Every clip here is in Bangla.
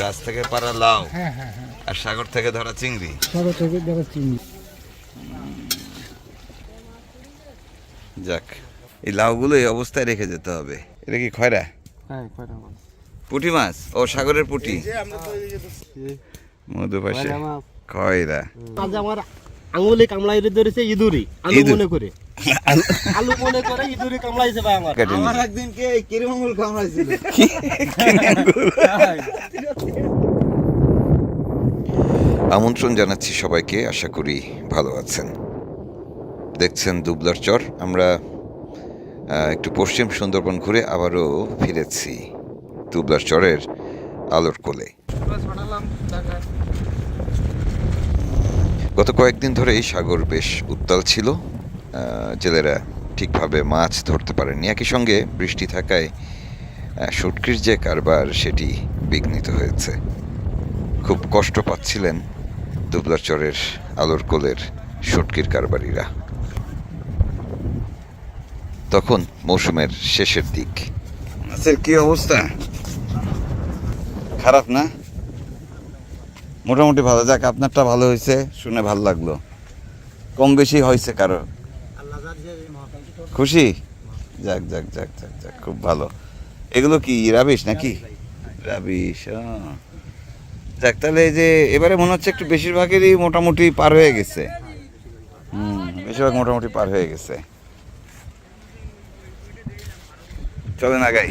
গাছ থেকে পারা লাউ হ্যাঁ হ্যাঁ হ্যাঁ। আর সাগর থেকে ধরা চিংড়ি। সাগর থেকে ধরা চিংড়ি। যাক এই লাউগুলো এই অবস্থায় রেখে যেতে হবে। এটা কি খয়রা? হ্যাঁ পুঁটি মাছ? ও সাগরের পুঁটি। মধু পাশে খয়রা। আজ আমার আঙুলে কামড়াইতে ধরেছে ইঁদুরি। আলু মনে করে। আলু। মনে করে ইঁদুরি কামড়াইছে ভাই আমার। কেটে নিন। একদিনকে কিরমঙ্গল কামড়াইছিল আমন্ত্রণ জানাচ্ছি সবাইকে আশা করি ভালো আছেন। দেখছেন দুবলার চর আমরা একটু পশ্চিম সুন্দরবন ঘুরে আবারও ফিরেছি দুবলার চরের আলোর কোলে। গত কয়েকদিন ধরেই সাগর বেশ উত্তাল ছিল। জেলেরা ঠিকভাবে মাছ ধরতে পারেনি একই সঙ্গে বৃষ্টি থাকায় শুটকির যে কারবার, সেটি বিঘ্নিত হয়েছে। খুব কষ্ট পাচ্ছিলেন দুবলার চরের আলোর কোলের শুটকির কারবারিরা। তখন মৌসুমের শেষের দিক। মাছের কি অবস্থা? খারাপ না? মোটামুটি ভালো। যাক, আপনারটা ভালো হয়েছে, শুনে ভালো লাগল। কম বেশি হয়েছে কারও। খুশি? যাক যাক যাক যাক যাক, খুব ভালো। এগুলো কি রাবিশ নাকি? রাবিশ যাক, তাহলে যে এবারে মনে হচ্ছে একটু বেশিরভাগেরই মোটামুটি পার হয়ে গেছে। হুম, বেশিরভাগ মোটামুটি পার হয়ে গেছে। চলেন আগাই।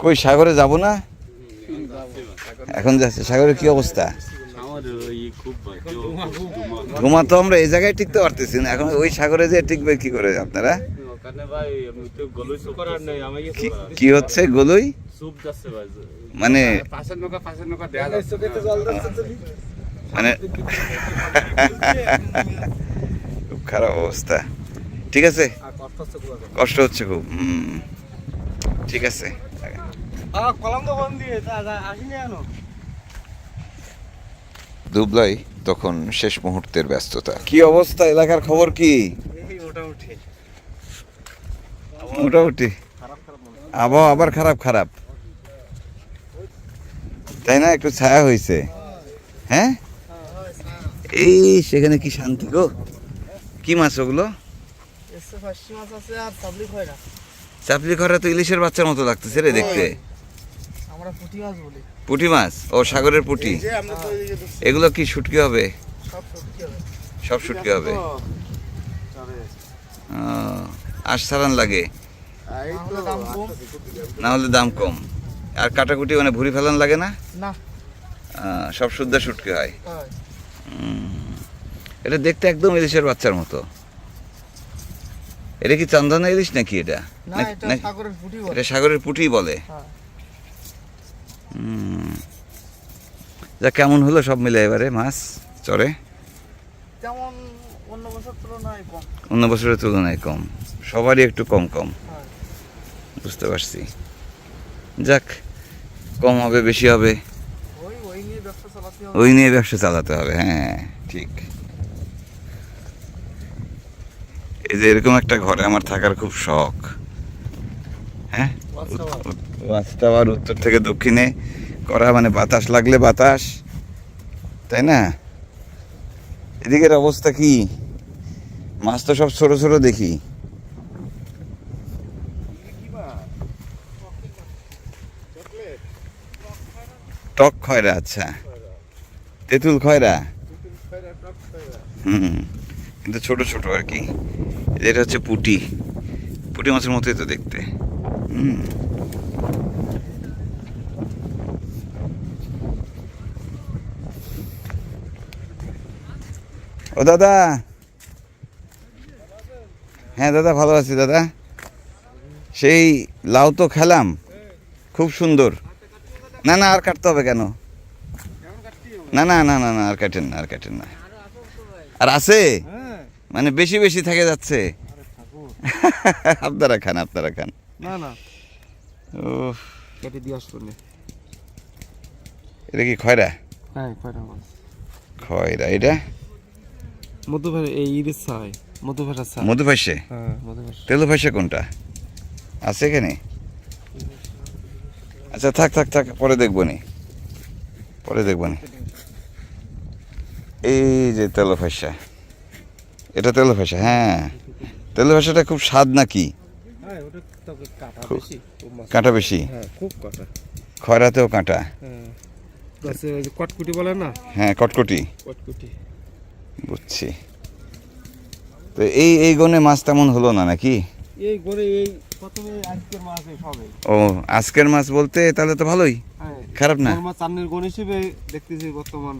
কই, সাগরে যাব না? এখন যাচ্ছে। সাগরের কি অবস্থা? ঘুমা তো আমরা, এই জায়গায় টিকতে পারতেছি না। এখন ওই সাগরে যে টিকবে কি করে আপনারা? কি হচ্ছে গোলই? মানে মানে খুব খারাপ অবস্থা। ঠিক আছে? কষ্ট হচ্ছে খুব। ঠিক আছে। কলম তো বন্ধ দিয়ে আসিনি আনো। দুবলাই তখন শেষ মুহূর্তের ব্যস্ততা। কি অবস্থা? এলাকার খবর কি? মোটামুটি মোটামুটি আবহাওয়া আবার খারাপ খারাপ। তাই না? একটু ছায়া হয়েছে হ্যাঁ? এই সেখানে কি শান্তি গো? কি মাছ ওগুলো? এসে ফাঁসি মাছ আছে আর পাবলিক না চাপলি খরা তো ইলিশের বাচ্চার মতো লাগতেছে রে দেখতে। আমরা পুঁটি মাছ বলি। পুঁটি মাছ? ও সাগরের পুঁটি। এগুলো কি শুটকি হবে? সব সত্যি হবে। সব শুটকি হবে? আশ সারান লাগে। তাহলে দাম কম। না হলে দাম কম। আর কাটাকুটি মানে ভুড়ি ফেলান লাগে না? না। সব শুদ্ধা শুটকি হয়। হয়। এটা দেখতে একদম ইলিশের বাচ্চার মতো। এটা কি চন্দনা ইলিশ নাকি এটা? এটা সাগরের পুঁটি বলে এটা সাগরের পুঁটি বলে হ্যাঁ। উম, যা কেমন হলো সব মিলে এবারে মাছ চরে? যেমন অন্য বছর তুলনায় কম। অন্য বছরের তুলনায় কম। সবারই একটু কম কম। বুঝতে পারছি। যাক কম হবে বেশি হবে। ওই নিয়ে ব্যবসা চালাতে হবে। হ্যাঁ ঠিক। এই যে এরকম একটা ঘরে আমার থাকার খুব শখ। হ্যাঁ? রাস্তা আর উত্তর থেকে দক্ষিণে করা মানে বাতাস লাগলে বাতাস, তাই না? এদিকের অবস্থা কি? মাছ তো সব ছোট ছোট দেখি। টক খয়রা আচ্ছা। তেঁতুল খয়রা? হুম, কিন্তু ছোট ছোট আর কি। এটা হচ্ছে পুটি। পুটি মাছের মতোই তো দেখতে। হুম। ও দাদা। হ্যাঁ দাদা, ভালো আছি, দাদা। সেই লাউ তো খেলাম। খুব সুন্দর। না না, আর কাটতে হবে কেন? না না না না না, আর কাটেন না, আর কাটেন না। আর আছে? মানে বেশি বেশি থেকে যাচ্ছে। আপনারা খান আপনারা খান। না না। ও কেটে দিয়ে আসব না। এটা কি খয়রা? হ্যাঁ কয়টা মাছ। খয়রা এটা? মধু ভাই এই ইলিশ হয় মধু ভাষা চা। মধু ফাইসে হ্যাঁ মধু ভাষা তেলু ফাইসে কোনটা? আছে এখানে? আচ্ছা থাক থাক থাক পরে দেখব নি। পরে দেখব নি। এই যে তেলো ফাইসা এটা তেলো ফাইসা হ্যাঁ। তেলো ফাইসাটা খুব স্বাদ নাকি? কাটা বেশি খুব মাছ কাঁটা হ্যাঁ খয়রাতেও কাঁটা? হ্যাঁ। কটকুটি বলে না? হ্যাঁ কটকটি। কটকুটি। বুঝছি। তো এই এই গনে মাছ তেমন হলো না নাকি? এই করে এই প্রথমে আজকের মাছ এই সবে। ও আজকের মাছ বলতে তাহলে তো ভালোই। হ্যাঁ খারাপ না? মাছ চান্নের গণ হিসেবে দেখতেছি বর্তমান।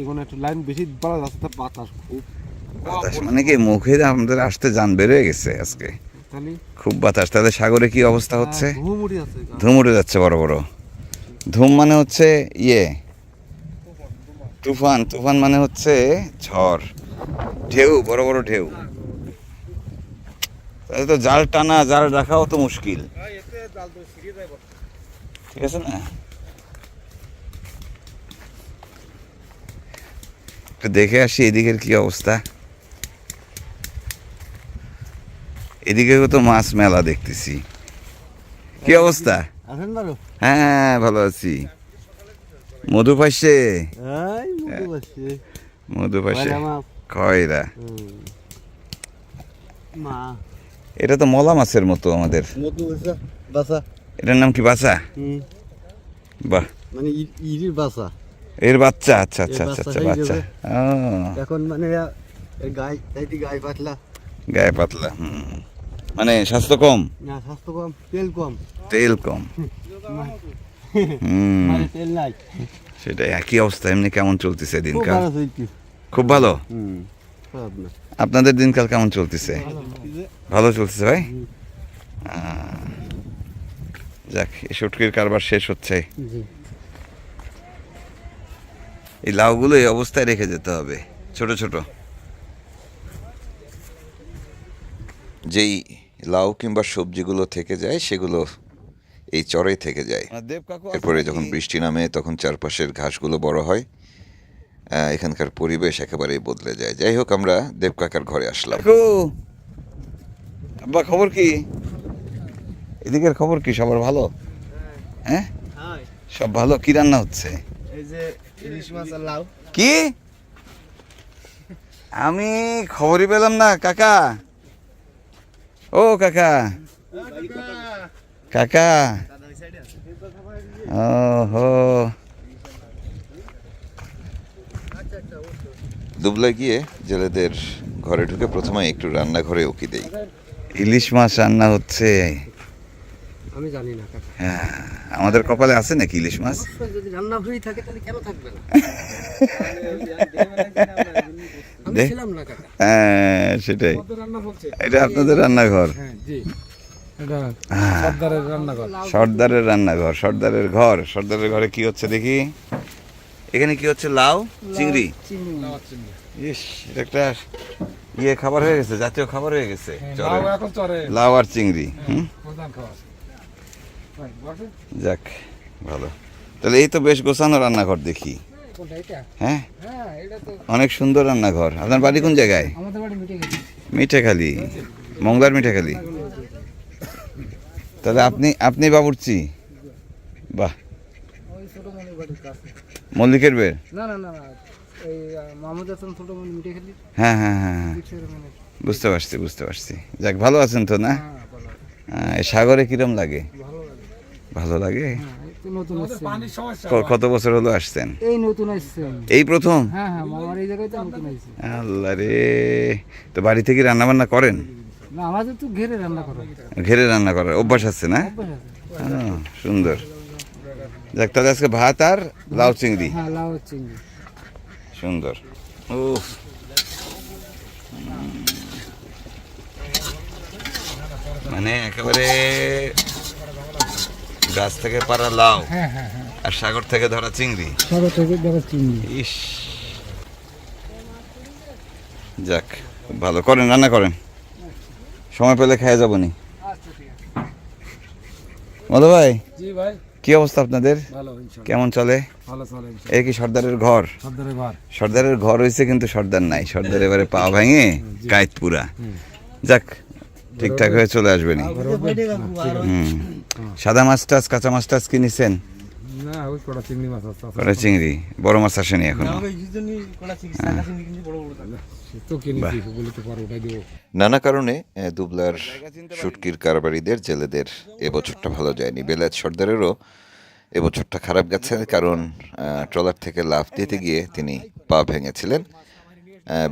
এগুলো একটু লাইন বেশি বলা যাচ্ছে বাতাস খুব বাতাস মানে কি মুখে আমাদের আসতে যান বেরোয় গেছে আজকে। খুব বাতাস। তাদের সাগরে কি অবস্থা হচ্ছে? ঘুমুড়ি ধুম উঠে যাচ্ছে বড় বড়। ধুম মানে হচ্ছে ইয়ে। তুফান। তুফান মানে হচ্ছে ঝড়। ঢেউ বড় বড় ঢেউ। তাহলে তো জাল টানা জাল রাখাও তো মুশকিল। ঠিক আছে না? দেখে আসি এদিকের কি অবস্থা। এদিকে তো মাছ মেলা দেখতেছি। কি অবস্থা? হ্যাঁ ভালো আছি। মধু এই মধু বাসছে মধু পাইছে। কয়লা খয়রা। মা। এটা তো মলা মাছের মতো আমাদের। এটার নাম কি বাসা বাহ। মানে ইরির বাসা এর বাচ্চা আচ্ছা আচ্ছা আচ্ছা বাচ্চা আচ্ছা বাচ্চা। এখন মানে গায়ে গায়ে পাতলা। গায়ে পাতলা হুম। মানে স্বাস্থ্য কম? না স্বাস্থ্য কম তেল কম। তেল কম। হুম। তেল নাই। সেটাই একই অবস্থা এমনি কেমন চলতেছে দিনকাল? খুব ভালো? আপনাদের দিনকাল কেমন চলতেছে? ভালো চলতেছে ভাই? যাক এই শুটকির কারবার শেষ হচ্ছে। এই লাউগুলো এই অবস্থায় রেখে যেতে হবে ছোট ছোট। যেই লাউ কিংবা সবজিগুলো থেকে যায় সেগুলো এই চরেই থেকে যায়। এরপরে যখন বৃষ্টি নামে তখন চারপাশের ঘাসগুলো বড় হয়। এখানকার পরিবেশ একেবারেই বদলে যায়। যাই হোক আমরা দেবকাকার ঘরে আসলাম। আব্বা খবর কি? এদিকের খবর কি? সবার ভালো? হ্যাঁ? সব ভালো? কি রান্না হচ্ছে? এই যে ইলিশ মাছ আর লাউ। কি? আমি খবরই পেলাম না কাকা। ও কাকা। কাকা। ও দুবলা গিয়ে জেলেদের ঘরে ঢুকে প্রথমে একটু রান্নাঘরে উকি দেই। ইলিশ মাছ রান্না হচ্ছে। আমি জানি না কাকা। হ্যাঁ, আমাদের কপালে আছে নাকি ইলিশ মাছ? যদি রান্না হয়েই থাকে তাহলে কেন থাকবে না? আমি ছিলাম না কাকা। হ্যাঁ সেটাই। এটা আপনাদের রান্নাঘর? হ্যাঁ জি। হ্যাঁ। সর্দারের রান্নাঘর। সর্দারের ঘর। সর্দারের ঘরে কি হচ্ছে দেখি? এখানে কি হচ্ছে? লাউ চিংড়ি? ইস এটা একটা ইয়ে খাবার হয়ে গেছে জাতীয় খাবার হয়ে গেছে চরে লাউ লাউ আর চিংড়ি হুম প্রধান খাবার ভাই, বসে। যাক ভালো। তাহলে এই তো বেশ গোছানো রান্নাঘর দেখি। হ্যাঁ? হ্যাঁ অনেক সুন্দর রান্নাঘর। আপনার বাড়ি কোন জায়গায়? মিঠাখালি। মংলার মিঠাখালি। তাহলে আপনি আপনি বাবুর্চি? বাহ। মল্লিকের বের? হ্যাঁ হ্যাঁ হ্যাঁ হ্যাঁ। বুঝতে পারছি বুঝতে পারছি। যাক ভালো আছেন তো না? হ্যাঁ এই সাগরে কিরম লাগে? ভালো লাগে? হ্যাঁ কত বছর হলো আসছেন? এই নতুন আসছে এই প্রথম? হ্যাঁ হ্যাঁ মামার এই জায়গায় তো নতুন আসছে। আল্লাহ রে। তো বাড়ি থেকে রান্না বান্না করেন? না আমাদের তো ঘেরে রান্না করা ঘেরে রান্না করার অভ্যাস আছে না? অভ্যাস আছে। আহ, সুন্দর। যাক তাহলে আজকে ভাত আর লাউ চিংড়ি। হ্যাঁ লাউ চিংড়ি। সুন্দর। ও মানে একেবারে গাছ থেকে পারা লাউ হ্যাঁ হ্যাঁ হ্যাঁ। আর সাগর থেকে ধরা চিংড়ি। সাগর থেকে দেখা চিংড়ি। ইস। যাক ভালো। করেন রান্না করেন। সময় পেলে খেয়ে যাব নি। আচ্ছা মধু ভাই জি ভাই। কি অবস্থা আপনাদের? ভালো ইনশাআল্লাহ কেমন চলে? ভালো চলে এ কি সর্দারের ঘর? সর্দারের ঘর। সর্দারের ঘর হয়েছে কিন্তু সর্দার নাই। সর্দার এবারে পা ভেঙে কায়েতপুরা। যাক ঠিকঠাক হয়ে চলে আসবে নি? হুম। সাদা মাছ টাছ কাঁচা মাছ টাছ কিনেছেন কটা চিংড়ি বড় মাছ আসেনি এখন। বলতে নানা কারণে দুবলার শুটকির কারবারিদের জেলেদের এবছরটা ভালো যায়নি। বেলায়েত সর্দারেরও এবছরটা খারাপ গেছে কারণ ট্রলার থেকে লাফ দিতে গিয়ে তিনি পা ভেঙেছিলেন।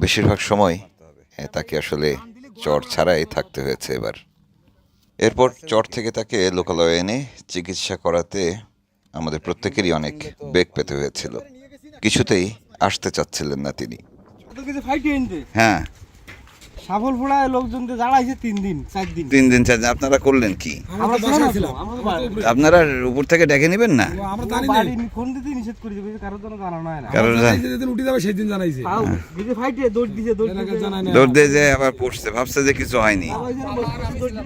বেশিরভাগ সময় তাকে আসলে চর ছাড়াই থাকতে হয়েছে এবার। এরপর চর থেকে তাকে লোকালয়ে এনে চিকিৎসা করাতে আমাদের প্রত্যেকেরই অনেক বেগ পেতে হয়েছিল। কিছুতেই আসতে চাচ্ছিলেন না তিনি। হ্যাঁ। সাফল ফোড়ায় লোকজন তো জ্বালাইছে তিন দিন চার দিন। তিন দিন চার দিন। আপনারা করলেন কি? আমরা ছিলাম। আমরা তো বাড়ি- আপনারা উপর থেকে ডেকে নেবেন না? বাড়ি ফোন দিতে নিষেধ করে দেবে কারোর জন্য জানানো হয় না। কারণ যেদিন উঠে যাবে সেই দিন জানাইছে কিছু ফাইটে দৌড় দিছে দৌড় দিছে। জানাই না দৌড় দিয়ে যে আবার পড়ছে ভাবছে যে কিছু হয়নি।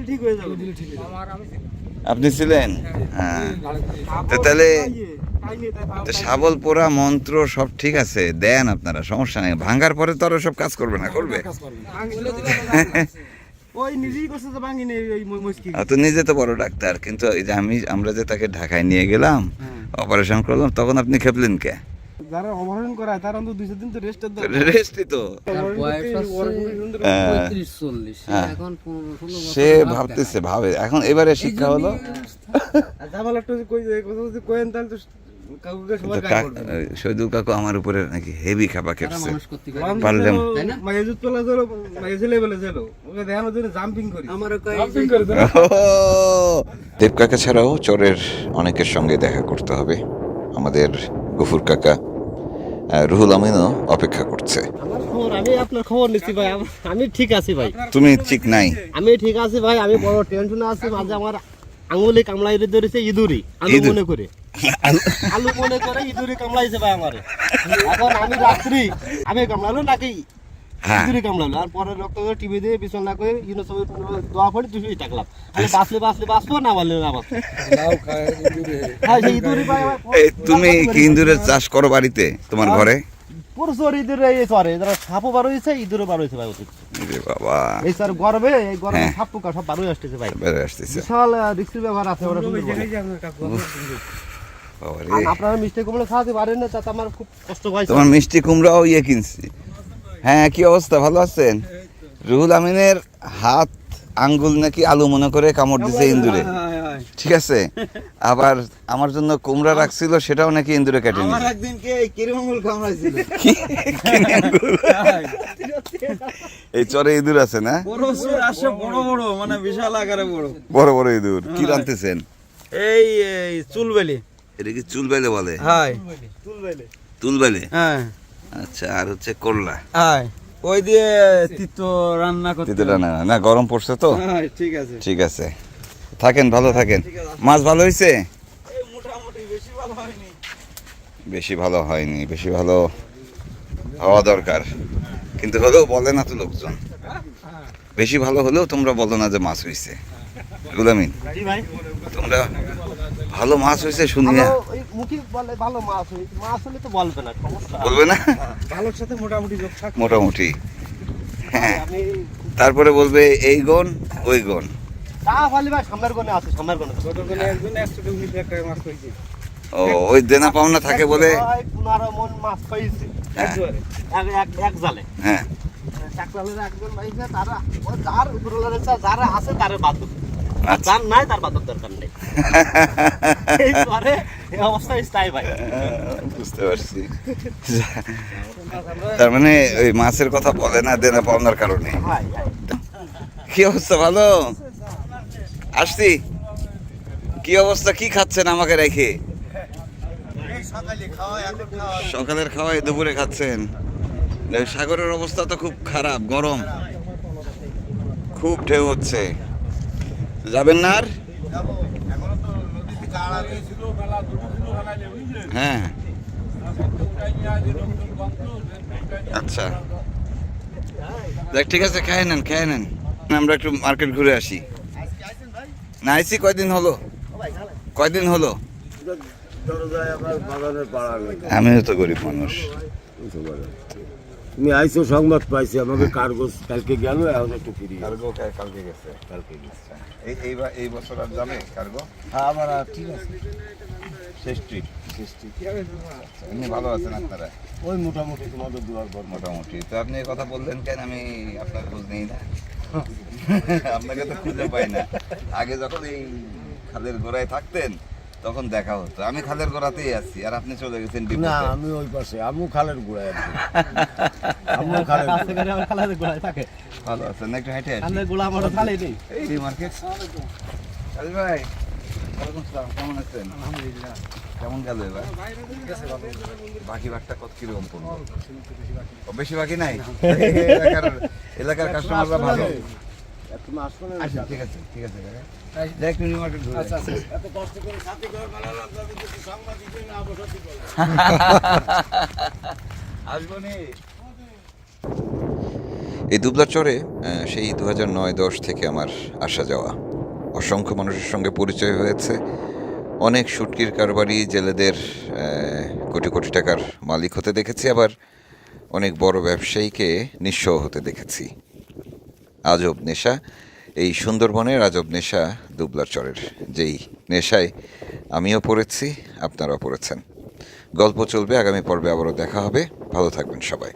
ঠিক হয়ে যাবে। আপনি ছিলেন? হ্যাঁ। তো তাহলে শাবল পোড়া মন্ত্র সব ঠিক আছে দেন আপনারা সমস্যা নেই ভাঙ্গার পরে তো আরও সব কাজ করবে না করবে ওই নিজেই করছে যে ভাঙিনি ওই মুশকিল আর তো নিজে তো বড় ডাক্তার কিন্তু এই যে আমি আমরা যে তাকে ঢাকায় নিয়ে গেলাম অপারেশন করলাম তখন আপনি খেপলেন কে যারা অপারেশন করায় তার অন্তত দিন তো রেস্টই তো হ্যাঁ। হ্যাঁ। সে ভাবতেছে ভাবে এখন এবারে শিক্ষা হলো কই কথা যদি কোয়েন তাহলে তো শহীদুল কাকু আমার উপরে নাকি হেভি খাপা খেপছে। পারলাম। দেব কাকা ছাড়াও চরের অনেকের সঙ্গে দেখা করতে হবে। আমাদের গফুর কাকা রুহুল আমিনও অপেক্ষা করছে। আমার খবর, আমি আপনার খবর নিচ্ছি ভাই। আমি ঠিক আছি ভাই। তুমি ঠিক নাই। আমি ঠিক আছি ভাই আমি বড় টেনশনে আছি। মাঝে আমার আঙুলে কামলাই ধরেছে ইঁদুরি আমি? মনে করে। আলু মনে করে ইঁদুরি কামলাইছে ভাই আমারে। এখন আমি রাত্রি আমি কামলালো নাকি হ্যাঁ। ইঁদুরি কামলালো আর পরে রক্ত করে টিভি দিয়ে বিছানা করে ইউনো সব দোয়া পড়ে দুশো টাকলাম। আমি বাঁচলে বাঁচলে বাঁচবো না বললে না বাঁচবো। হ্যাঁ তুমি কি ইন্দুরের চাষ করো বাড়িতে তোমার ঘরে? প্রচুর ইঁদুর এই চরে যারা সাপও বার হয়েছে ইঁদুরও বার হয়েছে ভাই বাবা। এই স্যার এই হ্যাঁ। সাপ পোকা সব বার হয়ে আসতেছে ভাই। আসতেছে। বিশাল রিক্সের ব্যাপার আছে ওরা আপনারা মিষ্টি কুমড়ো খাওয়াতে পারেন না তাতে আমার খুব কষ্ট হয়েছে। তোমার মিষ্টি কুমড়াও ইয়ে কিনছি। হ্যাঁ কি অবস্থা? ভালো আছেন? রুহুল আমিনের হাত আঙ্গুল নাকি আলু মনে করে কামড় দিছে ইন্দুরে। ঠিক আছে? আবার আমার জন্য কুমড়া রাখছিল সেটাও নাকি ইন্দুরে কেটে আমার একদিন কে? কিরমঙ্গল কামড়াইছিল এই চরে ইঁদুর আছে না? বড় সুর আসে বড় বড় মানে বিশাল আকারে বড়। বড় বড় ইঁদুর। কি রানতেছেন এই এই চুলবেলি। এটা কি চুল বেলে? বলে তুল বেলে হ্যাঁ। আচ্ছা আর হচ্ছে করলা? ওই দিয়ে তিতো রান্না করতে তিতটা না না গরম পড়ছে তো? হ্যাঁ ঠিক আছে। ঠিক আছে। থাকেন ভালো থাকেন। মাছ ভালো হয়েছে বেশি ভালো হয়নি। বেশি ভালো হয়নি বেশি ভালো হওয়া দরকার। কিন্তু হলেও বলে না তো লোকজন। বেশি ভালো হলেও তোমরা বলো না যে মাছ হয়েছে গুলামিন তোমরা ভালো মাছ হয়েছে শুনি ভালো না ওই মুখে বলে ভালো মাছ হয়েছে। মাছ হলে তো বলবে না সমস্যা। বলবে না? ভালোর সাথে মোটামুটি যোগ থাকে। মোটামুটি। হ্যাঁ। আমি তারপরে বলবে এই গন ওই গন তা বলি ভাই সামনের গনে আছে সামনের গনে একজন একশো উনিশ লাখ টাকা মাছ হয়েছে? ও ওই দেনা পাওনা থাকে বলে? ভাই পনেরো মন মাছ পাইছে হ্যাঁ। এক এক এক জালে। হ্যাঁ। চাকলালের একজন পাইছে তারা ও যার উপরওয়ালার ইচ্ছা যারা আছে তারে বাদ। যার নাই তার বাদক দরকার নেই। এই অবস্থা স্থায়ী ভাই। বুঝতে পারছি। তার মানে ওই মাছের কথা বলে না দেনা পাওনার কারণে। কি অবস্থা ভালো? আসছি। কি অবস্থা কি খাচ্ছেন আমাকে রেখে? সকালের খাওয়াই দুপুরে খাচ্ছেন। সাগরের অবস্থা তো খুব খারাপ গরম। খুব ঢেউ হচ্ছে। যাবেন না আর? হ্যাঁ। আচ্ছা। দেখ ঠিক আছে খেয়ে নেন খেয়ে নেন। আমরা একটু মার্কেট ঘুরে আসি। না আইসি কয়দিন হলো? কয়দিন হলো? আমিও তো গরিব মানুষ। তুমি আইসো সংবাদ পাইছি আমাকে কার্গোস কালকে গেল এখন একটু ফিরি কার্গো কালকে গেছে? কালকে গেছে। এই এইবার এই বছর আর যাবে কার্গো আবার আর ঠিক আছে। শেষ ট্রিপ শেষ ট্রিপ এমনি ভালো আছেন আপনারা? ওই মোটামুটি তোমাদের দুয়ার পর মোটামুটি। তো আপনি এই কথা বললেন কেন? আমি আপনার খোঁজ নেই না? আপনাকে তো খুঁজে পাই না। আগে যখন এই খালের গোড়ায় থাকতেন তখন দেখা হতো। আমি খালের গোড়াতেই আছি আর আপনি চলে গেছেন না আমি ওই পাশে আমু খালের গোড়ায় আছি। আমু খালের গোড়ায়। থাকে। ভালো আছেন? একটু হেঁটে আসি। খালের গোড়া আমার খালে নেই। এই মার্কেট। আজ ভাই ওয়ালাইকুম আসসালাম কেমন আছেন? আলহামদুলিল্লাহ। কেমন গেল এবার? বাকি ভাগটা কত কীরকম পড়ল? বেশি বাকি। নাই? এলাকার এলাকার কাস্টমাররা ভালো। তুমি আসবে না আচ্ছা ঠিক আছে ঠিক আছে কাকা যাই মার্কেট ঘুরে আসি। এত কষ্ট করে সাথে করে বানালাম তবে যদি সাংবাদিক না বসাতে পারো আসব নি এই দুবলা চরে সেই দু হাজার নয় দশ থেকে আমার আসা যাওয়া। অসংখ্য মানুষের সঙ্গে পরিচয় হয়েছে। অনেক শুটকির কারবারি জেলেদের কোটি কোটি টাকার মালিক হতে দেখেছি। আবার অনেক বড় ব্যবসায়ীকে নিঃস্ব হতে দেখেছি। আজব নেশা। এই সুন্দরবনের আজব নেশা দুবলার চরের। যেই নেশায় আমিও পড়েছি, আপনারাও পড়েছেন। গল্প চলবে, আগামী পর্বে আবারও দেখা হবে। ভালো থাকবেন সবাই।